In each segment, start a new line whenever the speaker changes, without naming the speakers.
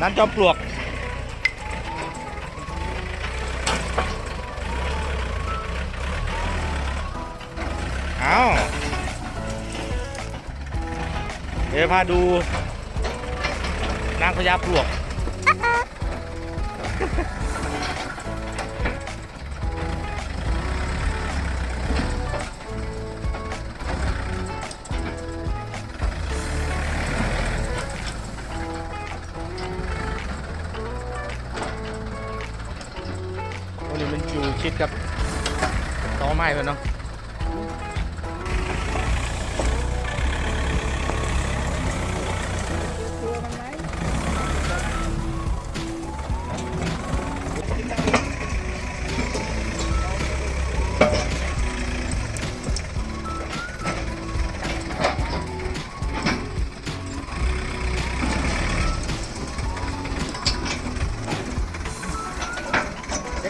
ร้านจอมปลวก เอาเดี๋ยวพาดูนางพญาปลวก ชิดกับต้อไม้ไปเนาะ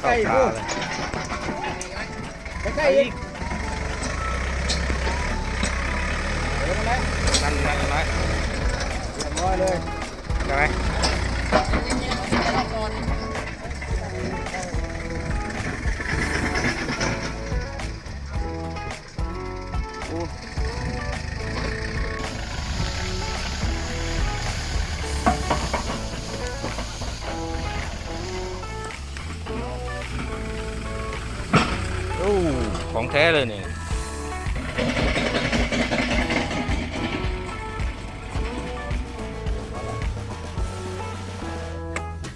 ใกล้ๆ พูดใกล้ๆอีกนั่นนั่นน้อย
เรียบร้อยเลย
ใช่ไหมโอ้ของแท้เลยนี่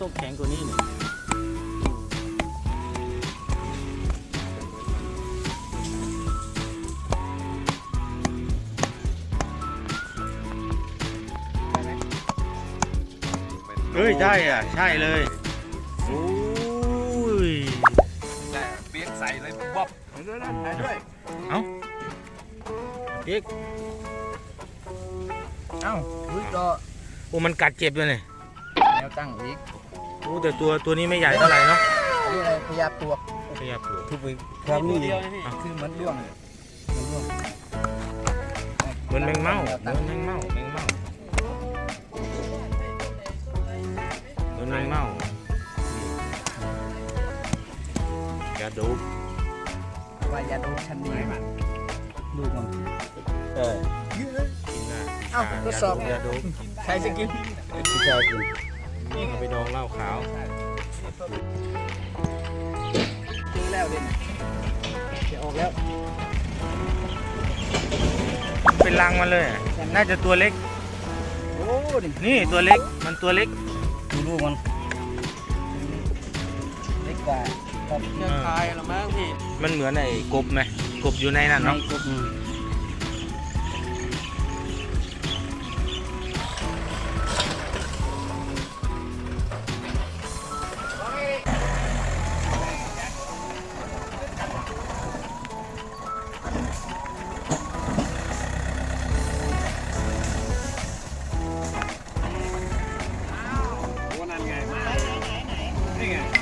ต้มแข็งกว่านี้นี่เฮ้ย ใช่อะ ใช่เลยโอ้
บ๊อบเดี๋ยนะถ่ายด้วย
อีก
เอ้าอุ้ยก็
โอ้มันกัดเจ็บเลยนี่
แนวตั้งอีก
โอ้แต่ตัวตัวนี้ไม่ใหญ่เท่าไหร่เนาะ
นนี้อะไรพยาปลวก
พยาปลวก
ทุบไปครับนี่คือเหมือนร่วงเหมือนร่วง
เหมือนแมงเม่าเหมือนแมงเม่าแมงเม่าเหมือนแมงเม่าอย่าดู
ยาดูชันนี้ดูมัน
เออกินง่าย
เอ้าทดสอบ
อย่าดู
ใครจะกิน
พี่ชายกินเอาไปดองเหล้าขาว
เจอแล้วเด่นจะออกแล้ว
เป็นรังมันเลยอะน่าจะตัวเล็ก
โอ้ดิ
นี่ตัวเล็ก มันตัวเล็ก
ดูลูกมัน เล็กกว่าครับ
เออ
ละมั้งพี่
มันเหมือนไอ้กบไหมกบอยู่ในนั้นเนาะ
กบ
เ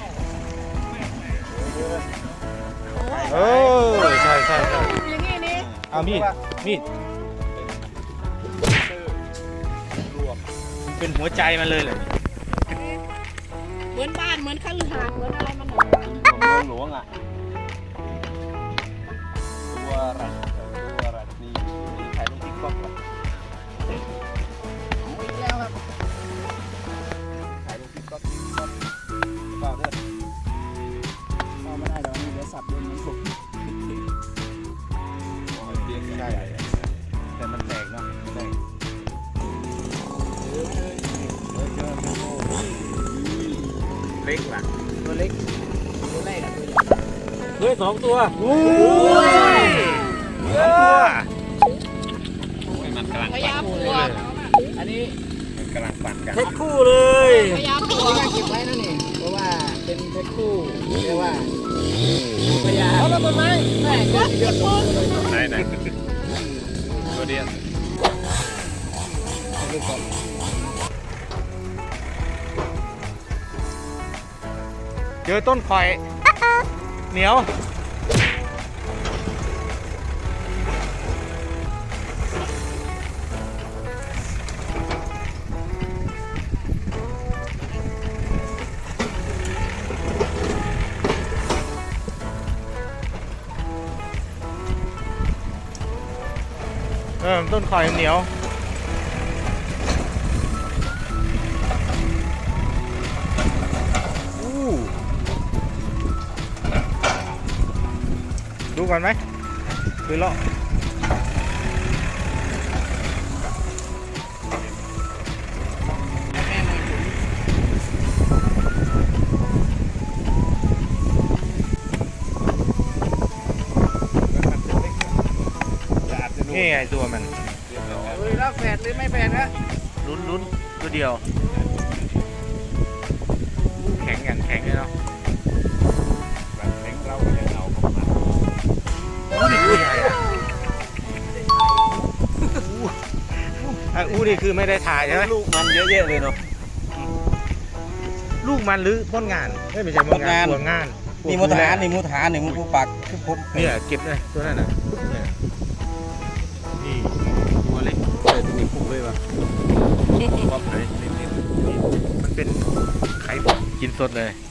เอามีดมีดเป็นหัวใจมันเลยเลย
เหมือนบ้านเหมือนคฤหาสน์เหมือนอะไรมันหน
เมืองหลวงอะตัวรัดตัว เล็กว่ะตัวเล็กตัวแรกอะตัวใหญ่
เฮ้ยสองตัวโอ้ยสองตัว
มันกำลัง
พยาปลวก
อันนี้มันกำลังปั่นกัน
เพชรคู่เลย
พยาปลว
ตัว
ก
นี้เก็บไว้นะนี่เพราะว่าเป็นเพชรคู่เรียกว่าพยาเอาแล้วต้นไม้แม่ก็เดือดร้อนเลย
ไหนไหนตัวเดียว
เจ
อต้นข่อย เหนียว เออ ต้นข่อยเหนียว ก่อนไหมคือเลาะ
แม่มาถึง
นี่ไงตัวมัน
เฮ้ยแล้วแฝดหรือไม่แฝดนะ
ลุ้นลุ้นตัวเดียว แข็งอย่างแข็งเลยเนาะ อะอู้นี่คือไม่ได้ถ่ายใช่ไหม
ลูกมันเยอะแยะเลยเนาะ
ลูกมันหรือพ้นงานเอ้ยไม่ใช่พ้นงาน
ผ
ป
ล
ว
งาน
งาน
นี่มุทหารนี่มุทหารนี่มุผู้ปักคือพบ
เนี่ยเก็บเลยตัวนั้นน่ะปุ๊บเนี่ยนี่ตัวเล็ก
ใส่ตัวนี้พุกเลยว่ะ
ป๊อปเลยนิดๆนี่มันเป็นไข่บอกกินสดเลย
อ